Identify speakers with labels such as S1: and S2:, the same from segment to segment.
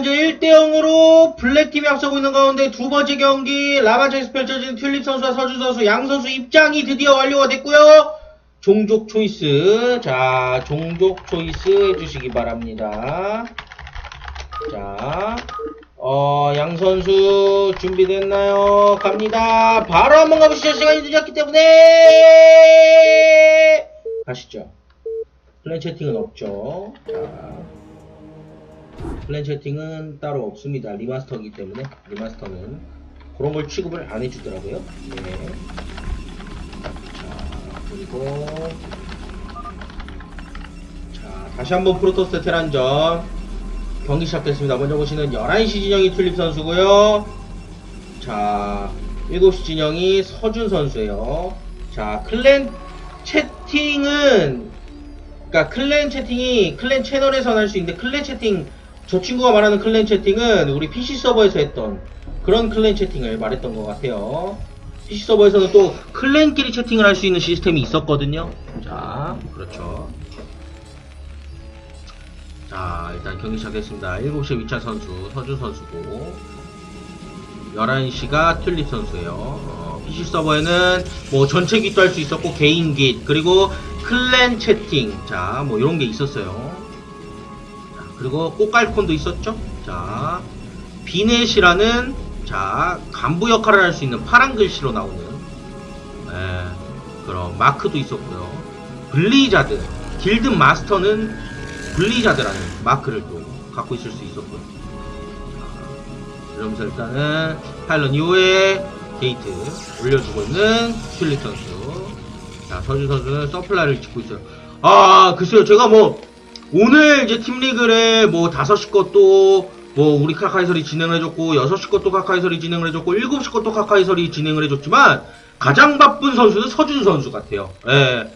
S1: 현재 1대0으로 블랙팀이 앞서고 있는 가운데 두 번째 경기 라마차에서 펼쳐진 튤립 선수와 서준 선수 양 선수 입장이 드디어 완료가 됐고요. 종족 초이스. 자, 종족 초이스 해주시기 바랍니다. 자, 어, 양 선수 준비됐나요? 갑니다. 바로 한번 가보시죠. 시간이 늦었기 때문에 가시죠. 플랜 채팅은 없죠. 자, 플랜 채팅은 따로 없습니다. 리마스터이기 때문에 리마스터는 그런 걸 취급을 안 해주더라고요. 네. 자, 그리고 자, 다시 한번 프로토스 테란전 경기 시작됐습니다. 먼저 보시는 11시 진영이 튤립 선수고요. 자, 7시 진영이 서준 선수예요. 자, 클랜 채팅은 그러니까 클랜 채팅이 클랜 채널에서 할 수 있는데 클랜 채팅 저 친구가 말하는 클랜 채팅은 우리 PC 서버에서 했던 그런 클랜 채팅을 말했던 것 같아요. PC 서버에서는 또 클랜끼리 채팅을 할 수 있는 시스템이 있었거든요. 자, 그렇죠. 자, 일단 경기 시작했습니다. 7시에 위찬 선수, 서준 선수고, 11시가 튤립 선수예요. 어, PC 서버에는 뭐 전체 깃도 할 수 있었고, 개인 깃, 그리고 클랜 채팅, 자, 뭐 이런 게 있었어요. 자, 그리고 꽃갈콘도 있었죠? 자, 비넷이라는, 자, 간부 역할을 할 수 있는 파란 글씨로 나오는, 예, 그런 마크도 있었고요. 블리자드, 길드 마스터는 블리자드라는 마크를 또 갖고 있을 수 있었고요. 자, 이러면서 일단은 파일럿 이후에 게이트 올려주고 있는 튤립 선수. 자, 서준 선수는 서플라이를 짓고 있어요. 아, 글쎄요, 제가 뭐, 오늘 이제 팀리그에 뭐 5시 것도 뭐 우리 카카이설이 진행을 해줬고 6시 것도 카카이설이 진행을 해줬고 7시 것도 카카이설이 진행을 해줬지만 가장 바쁜 선수는 서준 선수 같아요. 예.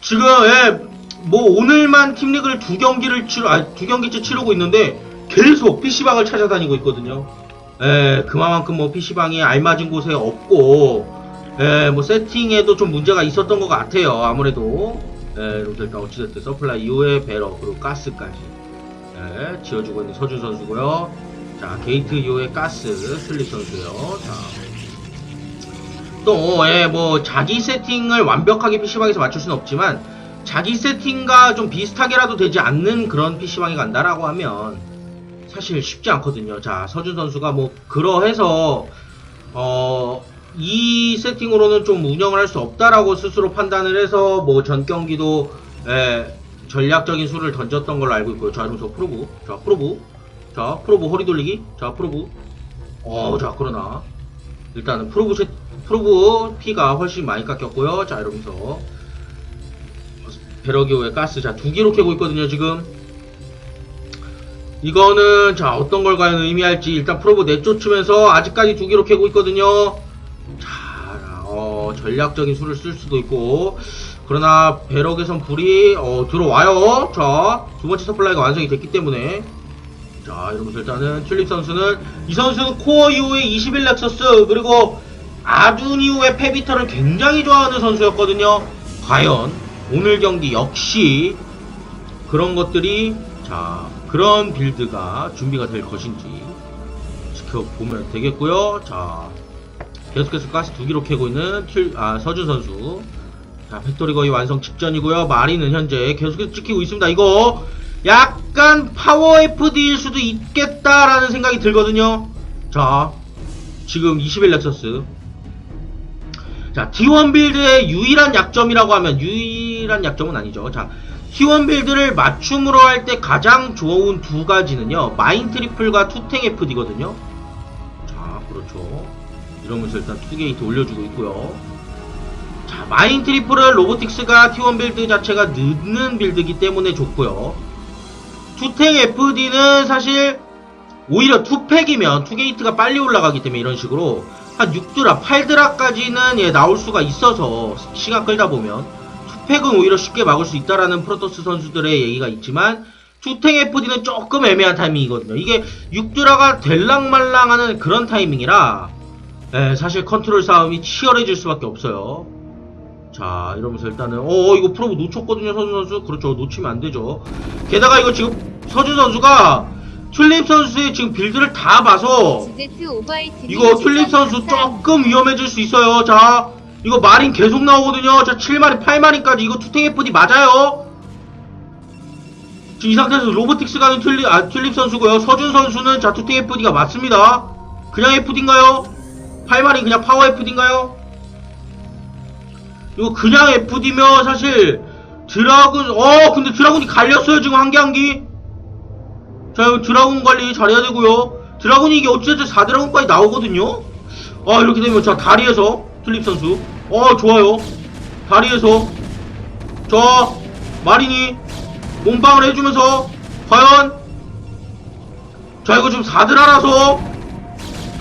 S1: 지금 예, 뭐 오늘만 팀리그를 두 경기를 치러 아니 두 경기째 치르고 있는데 계속 PC방을 찾아다니고 있거든요. 예, 그만큼 뭐 PC방이 알맞은 곳에 없고 예, 뭐 세팅에도 좀 문제가 있었던 것 같아요. 아무래도 예, 이렇게 일단 어찌됐든 서플라이 이후에 배러 그리고 가스까지 예, 지어주고 있는 서준 선수고요. 자 게이트 이후에 가스 슬립 선수요. 자. 또, 예, 뭐, 자기 세팅을 완벽하게 PC방에서 맞출 수는 없지만, 자기 세팅과 좀 비슷하게라도 되지 않는 그런 PC방에 간다라고 하면, 사실 쉽지 않거든요. 자, 서준 선수가 뭐, 그러해서, 어, 이 세팅으로는 좀 운영을 할 수 없다라고 스스로 판단을 해서, 뭐, 전 경기도, 예, 전략적인 수를 던졌던 걸로 알고 있고요. 자, 이러면서 프로브. 자, 프로브. 자, 프로브 허리 돌리기. 자, 프로브. 어, 자, 그러나. 일단은 프로브 세, 프로브 피가 훨씬 많이 깎였고요. 자 이러면서 베러기오의 가스 자 두 개로 캐고 있거든요 지금. 이거는 자 어떤 걸 과연 의미할지 일단 프로브 내쫓으면서 아직까지 두 개로 캐고 있거든요. 자, 어, 전략적인 수를 쓸 수도 있고 그러나 배럭에선 불이 어, 들어와요. 자, 두 번째 서플라이가 완성이 됐기 때문에 자, 이러면서 일단은 튤립 선수는 이 선수는 코어 이후에 21 렉서스 그리고 아둔 이후에 페비터를 굉장히 좋아하는 선수였거든요. 과연 오늘 경기 역시 그런 것들이 자 그런 빌드가 준비가 될 것인지 지켜보면 되겠고요. 자 계속해서 가스 두 기로 캐고 있는 툴, 아, 서준 선수. 자, 팩토리 거의 완성 직전이고요. 마리는 현재 계속해서 찍히고 있습니다. 이거 약간 파워 FD일 수도 있겠다라는 생각이 들거든요. 자, 지금 21 렉서스. 자, T1 빌드의 유일한 약점이라고 하면 유일한 약점은 아니죠. 자, T1 빌드를 맞춤으로 할 때 가장 좋은 두 가지는요. 마인 트리플과 투탱 FD거든요. 자, 그렇죠. 이러면서 일단 투게이트 올려주고 있고요. 자, 마인 트리플은 로보틱스가 T1 빌드 자체가 늦는 빌드이기 때문에 좋고요. 투탱 FD는 사실 오히려 투팩이면 투게이트가 빨리 올라가기 때문에 이런 식으로 한 6드랍, 8드랍까지는 예, 나올 수가 있어서 시간 끌다 보면 투팩은 오히려 쉽게 막을 수 있다라는 프로토스 선수들의 얘기가 있지만 투탱 FD는 조금 애매한 타이밍이거든요. 이게 6드라가 될랑말랑하는 그런 타이밍이라 예, 사실 컨트롤 싸움이 치열해질 수밖에 없어요. 자, 이러면서 일단은, 어, 이거 프로브 놓쳤거든요, 서준 선수. 그렇죠, 놓치면 안 되죠. 게다가 이거 지금 서준 선수가 튤립 선수의 지금 빌드를 다 봐서 이거 튤립 선수 조금 위험해질 수 있어요. 자, 이거 마린 계속 나오거든요. 자, 7마린, 8마린까지 이거 투탱 FD 맞아요. 지금 이 상태에서 로보틱스 가는 튤립, 아, 튤립 선수고요. 서준 선수는 자, 투탱 FD가 맞습니다. 그냥 FD인가요? 8마린 그냥 파워 FD인가요? 이거 그냥 FD면 사실 드라군, 어, 근데 드라군이 갈렸어요. 지금 한 개한 개. 자, 이거 드라군 관리 잘해야 되고요. 드라군이 이게 어쨌든 4드라군까지 나오거든요. 아, 이렇게 되면 자, 다리에서 튤립 선수. 어, 좋아요. 다리에서 저 마린이 몸빵을 해주면서 과연 자, 이거 지금 4드라라서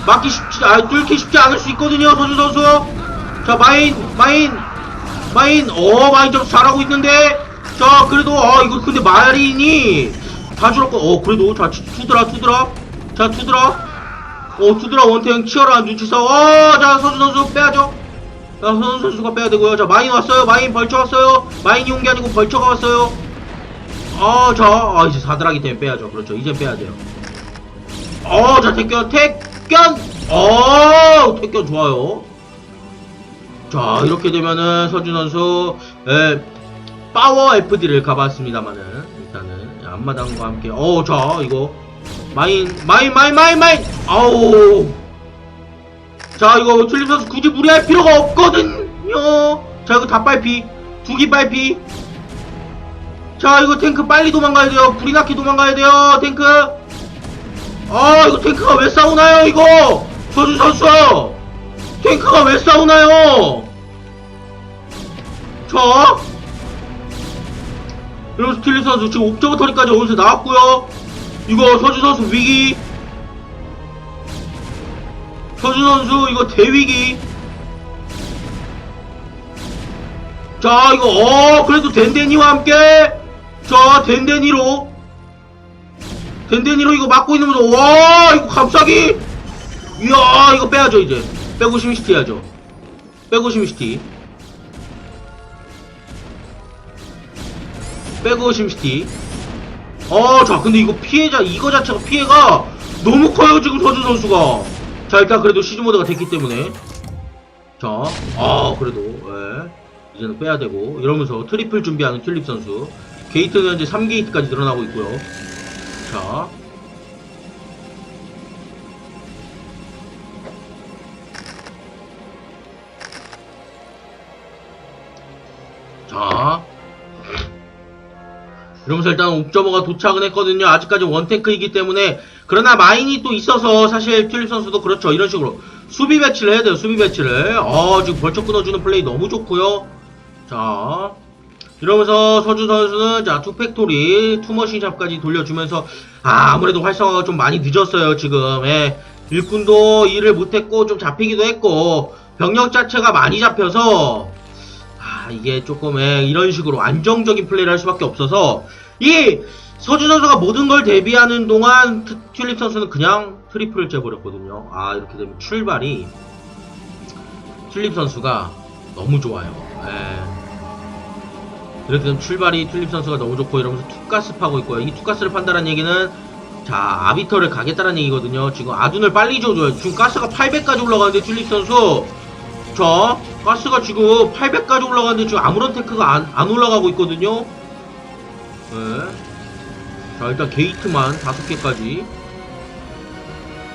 S1: 막기 쉽지, 아, 뚫기 쉽지 않을 수 있거든요, 서준 선수. 자, 마인, 마인, 마인, 어, 마인 좀 잘하고 있는데. 자, 그래도, 아, 이거 근데 마린이 다 줄었고, 어, 그래도, 자, 투드라, 투드라. 자, 투드라. 어, 투드라 원탱 치열한 눈치 싸움. 어, 자, 서준 선수 빼야죠. 자, 서준 선수가 빼야 되고요. 자, 마인 왔어요. 마인 벌쳐 왔어요. 마인이 온 게 아니고 벌쳐가 왔어요. 아, 자, 아, 이제 사드라기 때문에 빼야죠. 그렇죠. 이제 빼야 돼요. 어, 자, 택견, 택 견! 어, 택견 좋아요. 자, 이렇게 되면은 서준 선수, 에, 파워 FD를 가봤습니다만은, 일단은, 앞마당과 함께, 어, 자, 이거, 마인, 마인, 마인, 마인, 마인! 아우! 자, 이거 튤립 선수 굳이 무리할 필요가 없거든요! 자, 이거 다 빨피, 두기 빨피. 자, 이거 탱크 빨리 도망가야 돼요. 불이 나게 도망가야 돼요, 탱크. 아 이거 탱크가 왜 싸우나요 이거? 서준 선수! 탱크가 왜 싸우나요? 자? 이러면서 틸리 선수 지금 옵저버 터리까지 오면서 나왔고요. 이거 서준 선수 위기. 서준 선수 이거 대위기. 자 이거 어 그래도 덴데니와 함께. 자 덴데니로 덴덴이로 이거 막고 있는 거죠. 와, 이거 갑자기. 이야, 이거 빼야죠, 이제. 빼고 심시티 해야죠. 빼고 심시티. 빼고 심시티. 어, 자, 근데 이거 피해자, 이거 자체가 피해가 너무 커요, 지금 서준 선수가. 자, 일단 그래도 시즈모드가 됐기 때문에. 자, 아, 그래도, 예. 이제는 빼야 되고. 이러면서 트리플 준비하는 튤립 선수. 게이트는 현재 3게이트까지 늘어나고 있고요. 자. 자. 이러면서 일단 옵저버가 도착은 했거든요. 아직까지 원테크이기 때문에. 그러나 마인이 또 있어서 사실 튤립 선수도 그렇죠. 이런 식으로 수비 배치를 해야 돼요. 수비 배치를. 어, 지금 벌쩍 끊어주는 플레이 너무 좋고요. 자. 이러면서 서준 선수는 자 투팩토리 투머신샵까지 돌려주면서 아, 아무래도 활성화가 좀 많이 늦었어요 지금 예. 일꾼도 일을 못했고 좀 잡히기도 했고 병력 자체가 많이 잡혀서 아 이게 조금 예, 이런 식으로 안정적인 플레이를 할 수밖에 없어서 이 서준 선수가 모든 걸 대비하는 동안 트- 튤립 선수는 그냥 트리플을 째버렸거든요 아 이렇게 되면 출발이 튤립 선수가 너무 좋아요 예. 이렇게 되면 출발이 튤립 선수가 너무 좋고 이러면서 투가스 파고 있고요. 이 투가스를 판다는 얘기는 자 아비터를 가겠다는 얘기거든요. 지금 아둔을 빨리 줘줘요. 지금 가스가 800까지 올라가는데 튤립 선수 자 가스가 지금 800까지 올라가는데 지금 아무런 테크가 안, 안 올라가고 있거든요. 네. 자 일단 게이트만 5개까지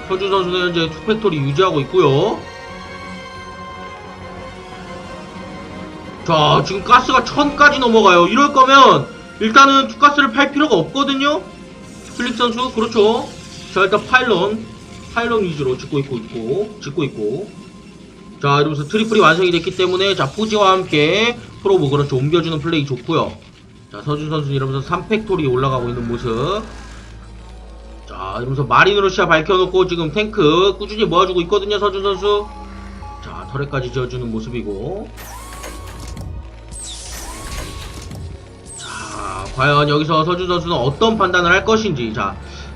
S1: 서준 선수는 현재 투팩토리 유지하고 있고요. 자, 지금 가스가 천까지 넘어가요. 이럴 거면 일단은 투가스를 팔 필요가 없거든요. 필립 선수, 그렇죠. 자, 일단 파일런, 파일런 위주로 짓고 있고 있고, 짓고 있고. 자, 이러면서 트리플이 완성이 됐기 때문에 자, 포지와 함께 프로브 그렇죠. 옮겨주는 플레이 좋고요. 자, 서준 선수 이러면서 3팩토리 올라가고 있는 모습. 자, 이러면서 마린으로 시야 밝혀놓고 지금 탱크 꾸준히 모아주고 있거든요, 서준 선수. 자, 터렛까지 지어주는 모습이고. 과연 여기서 서준 선수는 어떤 판단을 할 것인지, 자,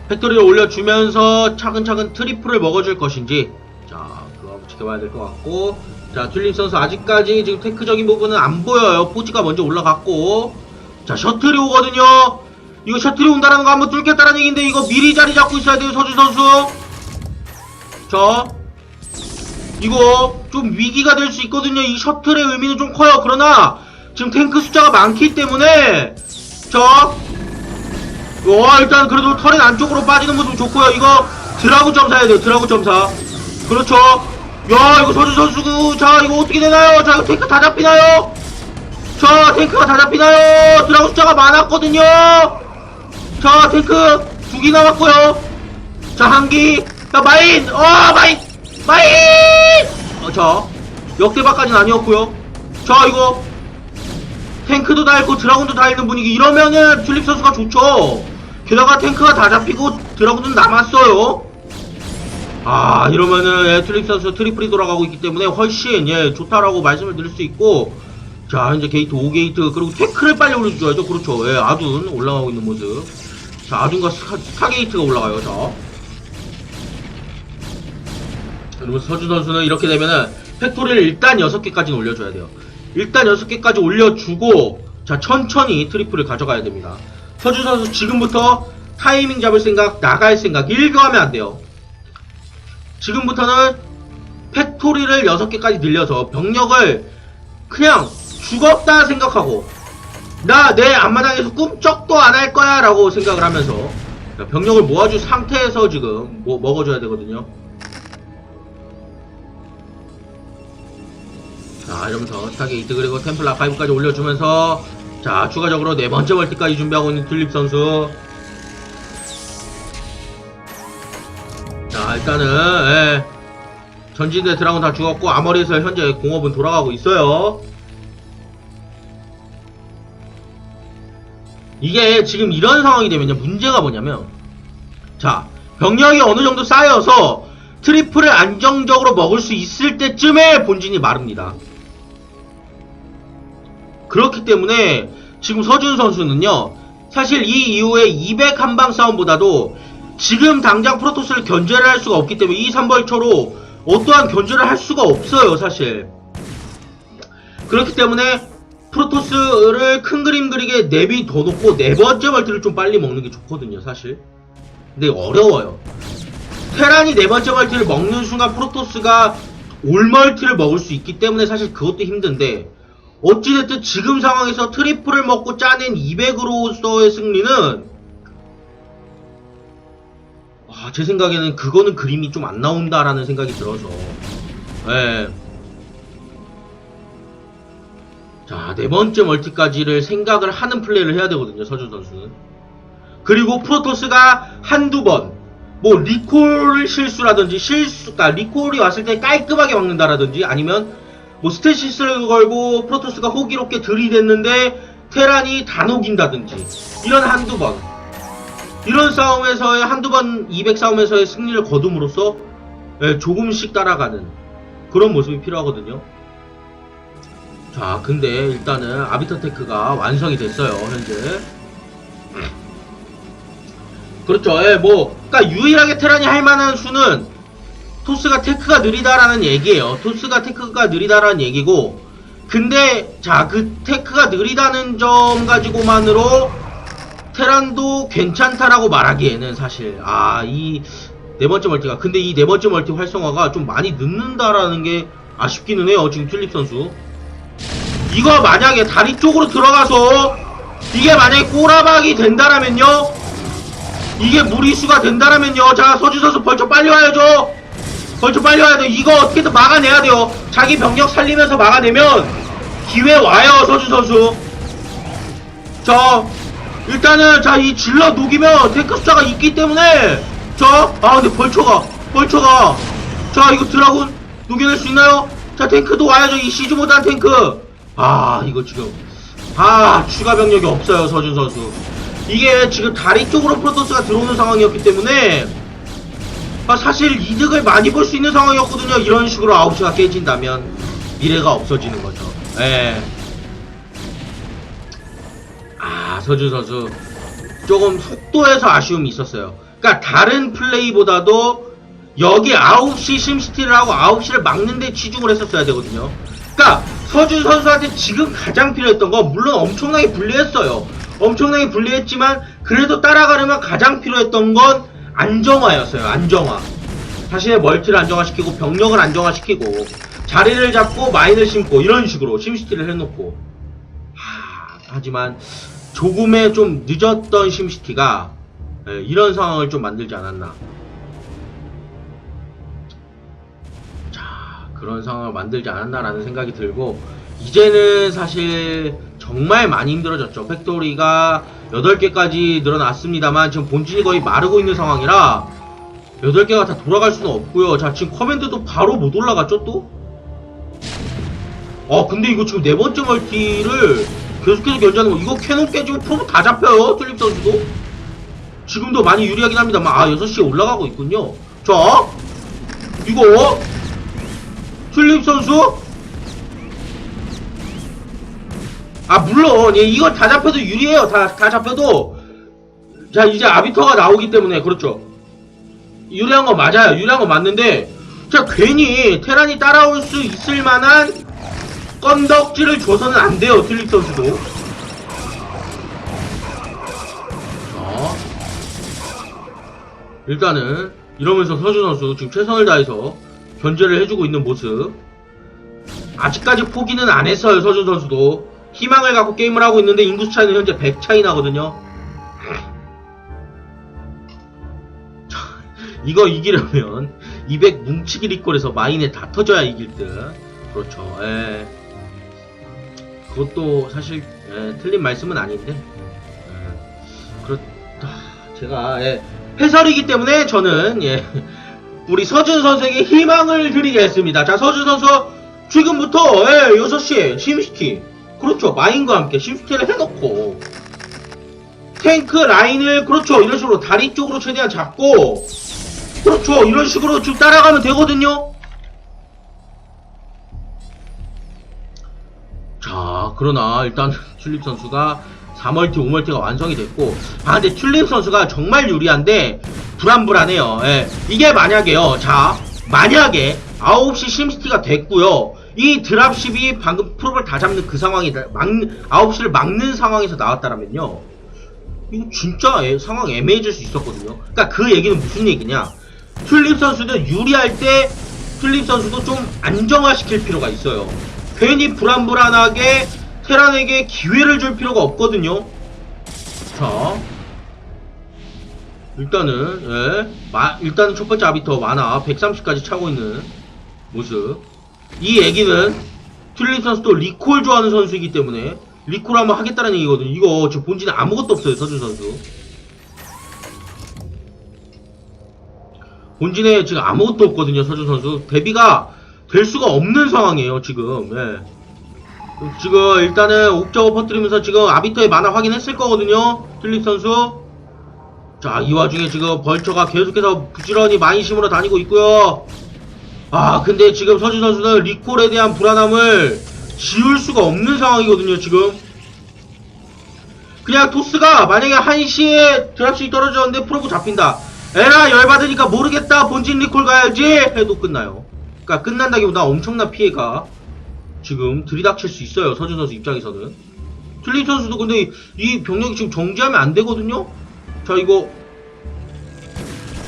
S1: 팩토리를 올려주면서 차근차근 트리플을 먹어줄 것인지, 자, 그거 한번 지켜봐야 될 것 같고, 자, 튤립 선수 아직까지 지금 테크적인 부분은 안 보여요. 포지가 먼저 올라갔고, 자, 셔틀이 오거든요. 이거 셔틀이 온다라는 거 한번 뚫겠다라는 얘기인데 이거 미리 자리 잡고 있어야 돼요 서준 선수 자 이거 좀 위기가 될 수 있거든요 이 셔틀의 의미는 좀 커요 그러나 지금 탱크 숫자가 많기 때문에 자와 일단 그래도 터렛 안쪽으로 빠지는 모습 좋고요. 이거 드라구 점사 해야 돼요 드라구 점사. 그렇죠. 야 이거 서준 선수 자 이거 어떻게 되나요? 자 이거 탱크 다 잡히나요? 자 탱크가 다 잡히나요? 드라구 숫자가 많았거든요. 자 탱크 두 개 남았고요. 자 한기 자 마인! 어 마인! 마인! 어 자 역대박까지는 아니었고요. 자 이거 탱크도 다 있고 드라군도 다 있는 분위기. 이러면은 튤립 선수가 좋죠. 게다가 탱크가 다 잡히고 드라군은 남았어요. 아 이러면은 예, 튤립 선수 트리플이 돌아가고 있기 때문에 훨씬 예 좋다라고 말씀을 드릴 수 있고. 자 이제 게이트 5게이트 그리고 태클을 빨리 올려줘야죠. 그렇죠. 예 아둔 올라가고 있는 모습. 자 아둔과 스카, 스카게이트가 올라가요. 자. 그리고 서주 선수는 이렇게 되면은 팩토리를 일단 6개까지는 올려줘야 돼요 일단 6개까지 올려주고 자 천천히 트리플을 가져가야 됩니다. 서주 선수 지금부터 타이밍 잡을 생각 나갈 생각 일교하면 안 돼요. 지금부터는 팩토리를 6개까지 늘려서 병력을 그냥 죽었다 생각하고 나 내 앞마당에서 꿈쩍도 안 할 거야 라고 생각을 하면서 병력을 모아줄 상태에서 지금 뭐 먹어줘야 되거든요 자 이러면서 스타게 이트 그리고 템플라 5까지 올려주면서 자 추가적으로 네 번째 멀티까지 준비하고 있는 튤립 선수. 자 일단은 예, 전진대 드라곤 다 죽었고 아머리에서 현재 공업은 돌아가고 있어요. 이게 지금 이런 상황이 되면요. 문제가 뭐냐면 자 병력이 어느 정도 쌓여서 트리플을 안정적으로 먹을 수 있을 때쯤에 본진이 마릅니다 그렇기 때문에 지금 서준 선수는요 사실 이 이후에 200 한방 싸움보다도 지금 당장 프로토스를 견제를 할 수가 없기 때문에 이 3벌 초로 어떠한 견제를 할 수가 없어요 사실. 그렇기 때문에 프로토스를 큰 그림 그리게 내비 더 놓고 네 번째 멀티를 좀 빨리 먹는 게 좋거든요 사실. 근데 어려워요. 테란이 네 번째 멀티를 먹는 순간 프로토스가 올 멀티를 먹을 수 있기 때문에 사실 그것도 힘든데 어찌됐든 지금 상황에서 트리플을 먹고 짜낸 200으로서의 승리는 아, 제 생각에는 그거는 그림이 좀 안 나온다라는 생각이 들어서 예. 자, 네 번째 멀티까지를 생각을 하는 플레이를 해야 되거든요, 서준 선수는. 그리고 프로토스가 한두 번, 뭐, 리콜 실수라든지, 실수, 그러니까 리콜이 왔을 때 깔끔하게 막는다라든지, 아니면, 뭐, 스테시스를 걸고 프로토스가 호기롭게 들이댔는데, 테란이 다 녹인다든지, 이런 한두 번. 이런 싸움에서의 한두 번 200 싸움에서의 승리를 거둠으로써, 예, 조금씩 따라가는 그런 모습이 필요하거든요. 자, 근데 일단은 아비터 테크가 완성이 됐어요, 현재. 그렇죠. 예, 뭐, 그니까 유일하게 테란이 할 만한 수는 토스가 테크가 느리다라는 얘기예요. 토스가 테크가 느리다라는 얘기고, 근데, 자, 그 테크가 느리다는 점 가지고만으로 테란도 괜찮다라고 말하기에는 사실, 아, 이 네 번째 멀티가. 근데 이 네 번째 멀티 활성화가 좀 많이 늦는다라는 게 아쉽기는 해요, 지금 튤립 선수. 이거 만약에 다리 쪽으로 들어가서 이게 만약에 꼬라박이 된다라면요 이게 무리수가 된다라면요 자 서주 선수 벌써 빨리 와야죠 벌써 빨리 와야 돼 이거 어떻게든 막아내야 돼요. 자기 병력 살리면서 막아내면 기회 와요 서주 선수. 자 일단은 자 이 질러 녹이면 탱크 숫자가 있기 때문에 자아 근데 벌초가 벌초가. 자 이거 드라군 녹여낼 수 있나요? 자 탱크도 와야죠. 이 시즈 모드한 탱크. 아 이거 지금. 아 추가 병력이 없어요 서준 선수. 이게 지금 다리 쪽으로 프로토스가 들어오는 상황이었기 때문에 아, 사실 이득을 많이 볼 수 있는 상황이었거든요. 이런 식으로 9시가 깨진다면 미래가 없어지는 거죠. 예. 아 서준 선수. 조금 속도에서 아쉬움이 있었어요. 그러니까 다른 플레이보다도 여기 9시 심시티를 하고 9시를 막는데 치중을 했었어야 되거든요. 그러니까 서준 선수한테 지금 가장 필요했던 건 물론 엄청나게 불리했어요. 엄청나게 불리했지만 그래도 따라가려면 가장 필요했던 건 안정화였어요. 안정화. 자신의 멀티를 안정화시키고 병력을 안정화시키고 자리를 잡고 마인을 심고 이런 식으로 심시티를 해놓고 하, 하지만 조금의 좀 늦었던 심시티가 예, 이런 상황을 좀 만들지 않았나. 자, 그런 상황을 만들지 않았나라는 생각이 들고, 이제는 사실 정말 많이 힘들어졌죠. 팩토리가 8개까지 늘어났습니다만, 지금 본진이 거의 마르고 있는 상황이라, 8개가 다 돌아갈 수는 없고요 자, 지금 커맨드도 바로 못 올라갔죠, 또? 어, 근데 이거 지금 네 번째 멀티를 계속해서 견제하는 거, 이거 캐논 깨지고 프로브 다 잡혀요, 툴립 선수도? 지금도 많이 유리하긴 합니다만, 아, 6시에 올라가고 있군요. 자, 이거, 튤립 선수? 아, 물론, 예, 이거 다 잡혀도 유리해요. 다, 다 잡혀도. 자, 이제 아비터가 나오기 때문에, 그렇죠. 유리한 거 맞아요. 유리한 거 맞는데, 자, 괜히 테란이 따라올 수 있을 만한 건덕지를 줘서는 안 돼요. 튤립 선수도. 자, 일단은, 이러면서 서준 선수 지금 최선을 다해서 견제를 해주고 있는 모습. 아직까지 포기는 안 했어요, 서준 선수도. 희망을 갖고 게임을 하고 있는데 인구수 차이는 현재 100 차이 나거든요. 자, 이거 이기려면 200 뭉치기 리콜에서 마인에 다 터져야 이길 듯. 그렇죠. 예. 그것도 사실 예, 틀린 말씀은 아닌데. 예. 그렇다. 제가 예, 해설이기 때문에 저는 예, 우리 서준 선수에게 희망을 드리겠습니다. 자, 서준 선수 지금부터 예, 6시에 심시티 그렇죠. 마인과 함께 심시티를 해놓고 탱크 라인을 그렇죠. 이런 식으로 다리 쪽으로 최대한 잡고 그렇죠. 이런 식으로 좀 따라가면 되거든요. 자, 그러나 일단 튤립 선수가 4멀티, 5멀티가 완성이 됐고 아 근데 튤립 선수가 정말 유리한데 불안불안해요. 예. 이게 만약에요. 자, 만약에 9시 심시티가 됐고요. 이 드랍십이 방금 프로를 다 잡는 그 상황이 막 9시를 막는 상황에서 나왔다라면요. 이거 진짜 애- 상황 애매해질 수 있었거든요. 그러니까 그 얘기는 무슨 얘기냐? 튤립 선수는 유리할 때 튤립 선수도 좀 안정화시킬 필요가 있어요. 괜히 불안불안하게 테란에게 기회를 줄 필요가 없거든요. 자, 일단은 예, 마, 일단은 첫 번째 아비터 만화 130까지 차고 있는 모습. 이 얘기는 튤립 선수도 리콜 좋아하는 선수이기 때문에 리콜 한번 하겠다는 얘기거든요. 이거 지금 본진에 아무것도 없어요, 서준 선수. 본진에 지금 아무것도 없거든요, 서준 선수. 데뷔가 될 수가 없는 상황이에요, 지금. 예. 지금 일단은 옥저버 퍼뜨리면서 지금 아비터의 만화 확인했을 거거든요, 튤립 선수. 자, 이 와중에 지금 벌처가 계속해서 부지런히 많이 심으러 다니고 있고요. 아, 근데 지금 서준 선수는 리콜에 대한 불안함을 지울 수가 없는 상황이거든요, 지금. 그냥 토스가 만약에 1시에 드랍식이 떨어졌는데 프로브 잡힌다. 에라, 열받으니까 모르겠다. 본진 리콜 가야지. 해도 끝나요. 그니까 끝난다기보다 엄청난 피해가 지금 들이닥칠 수 있어요. 서준 선수 입장에서는. 툴립 선수도 근데 이- 이 병력이 지금 정지하면 안 되거든요? 자, 이거.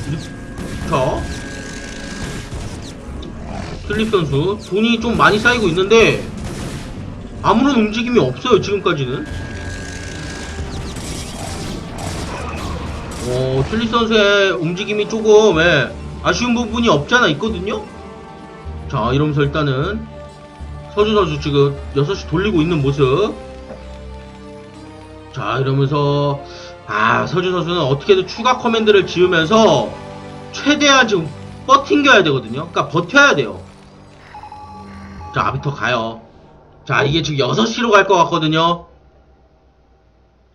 S1: 리- 자. 툴립 선수. 돈이 좀 많이 쌓이고 있는데, 아무런 움직임이 없어요, 지금까지는. 어, 툴립 선수의 움직임이 조금, 예, 아쉬운 부분이 없잖아 있거든요? 자, 이러면서 일단은, 서준 선수 지금 6시 돌리고 있는 모습. 자, 이러면서, 아, 서준 선수는 어떻게든 추가 커맨드를 지으면서, 최대한 지금 버팅겨야 되거든요. 그러니까 버텨야 돼요. 자, 아비터 가요. 자, 이게 지금 6시로 갈 것 같거든요.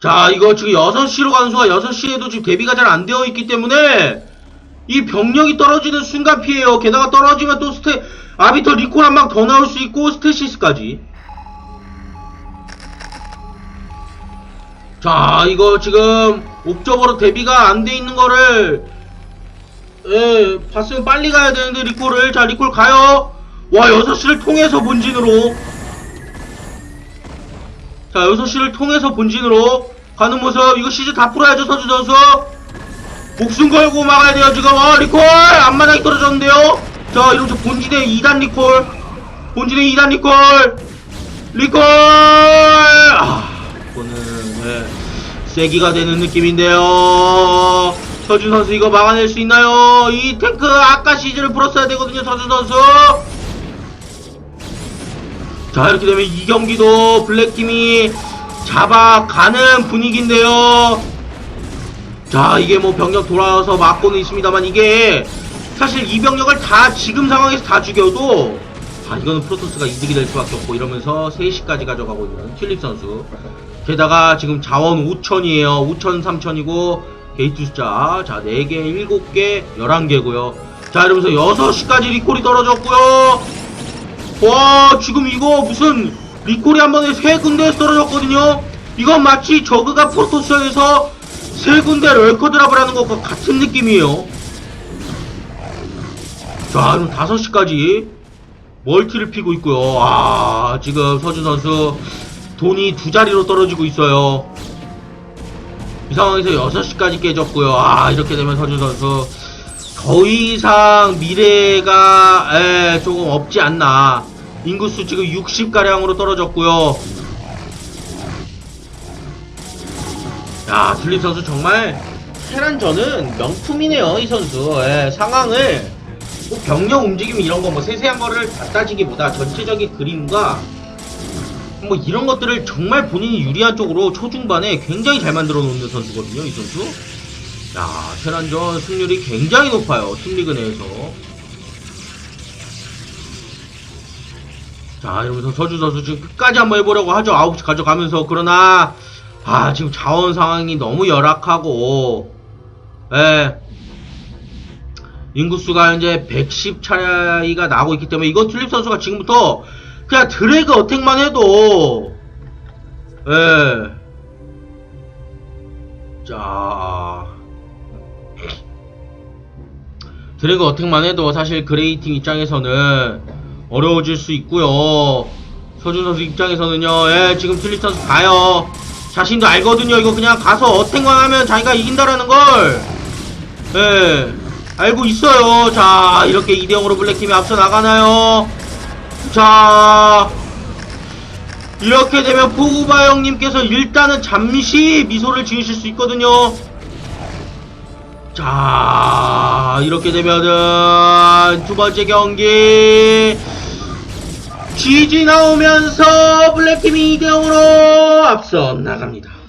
S1: 자, 이거 지금 6시로 가는 순간 6시에도 지금 대비가 잘 안 되어 있기 때문에 이 병력이 떨어지는 순간 피해요. 게다가 떨어지면 또 스테, 아비터 리콜 한 방 더 나올 수 있고 스테시스까지. 자, 이거 지금 옥저버로 대비가 안 돼 있는 거를 예, 봤으면 빨리 가야 되는데 리콜을 자 리콜 가요. 와 6시를 통해서 본진으로. 자 6시를 통해서 본진으로 가는 모습. 이거 시즌 다 풀어야죠 서준 선수. 목숨 걸고 막아야 돼요 지금. 어 리콜! 앞마당이 떨어졌는데요. 자 이러면서 본진의 2단 리콜. 본진의 2단 리콜. 리콜! 아 이거는 네, 세기가 되는 느낌인데요. 서준 선수 이거 막아낼 수 있나요? 이 탱크 아까 시즌을 풀었어야 되거든요 서준 선수 자 이렇게 되면 이 경기도 블랙팀이 잡아가는 분위기인데요. 자 이게 뭐 병력 돌아와서 막고는 있습니다만 이게 사실 이 병력을 다 지금 상황에서 다 죽여도 아 이거는 프로토스가 이득이 될 수밖에 없고 이러면서 3시까지 가져가고 있는 튤립 선수. 게다가 지금 자원 5천이에요. 5천 3천이고 게이트 숫자 자 4개 7개 11개고요. 자 이러면서 6시까지 리콜이 떨어졌고요 와 지금 이거 무슨 리콜이 한 번에 세 군데에서 떨어졌거든요. 이건 마치 저그가 프로토스에서 세 군데 럴커 드랍을 하는 것과 같은 느낌이에요. 자 그럼 5시까지 멀티를 피고 있고요. 아 지금 서준 선수 돈이 두 자리로 떨어지고 있어요. 이 상황에서 6시까지 깨졌고요. 아 이렇게 되면 서준 선수 더 이상 미래가 에, 조금 없지 않나 인구수 지금 60가량으로 떨어졌고요. 야 튤립 선수 정말 테란전은 명품이네요 이 선수. 예, 상황을 뭐 병력 움직임 이런 거 뭐 세세한 거를 다 따지기보다 전체적인 그림과 뭐 이런 것들을 정말 본인이 유리한 쪽으로 초중반에 굉장히 잘 만들어 놓는 선수거든요 이 선수. 야 테란전 승률이 굉장히 높아요 팀리그 내에서 자 이러면서 서주 선수 지금 끝까지 한번 해보려고 하죠. 9시 가져가면서. 그러나 아 지금 자원 상황이 너무 열악하고 예. 인구수가 현재 110 차이가 나고 있기 때문에 이건 튤립 선수가 지금부터 그냥 드래그 어택만 해도 예. 자. 드래그 어택만 해도 사실 그레이팅 입장에서는 어려워질 수 있고요 서준 선수 입장에서는요 예 지금 튤립 선수 가요 자신도 알거든요 이거 그냥 가서 어택만 하면 자기가 이긴다라는 걸 예, 알고 있어요. 자, 이렇게 2대 0으로 블랙팀이 앞서 나가나요? 자, 이렇게 되면 포구바 형님께서 일단은 잠시 미소를 지으실 수 있거든요. 자, 이렇게 되면은 두 번째 경기 GG 나오면서 블랙팀이 2대0으로 앞서 나갑니다.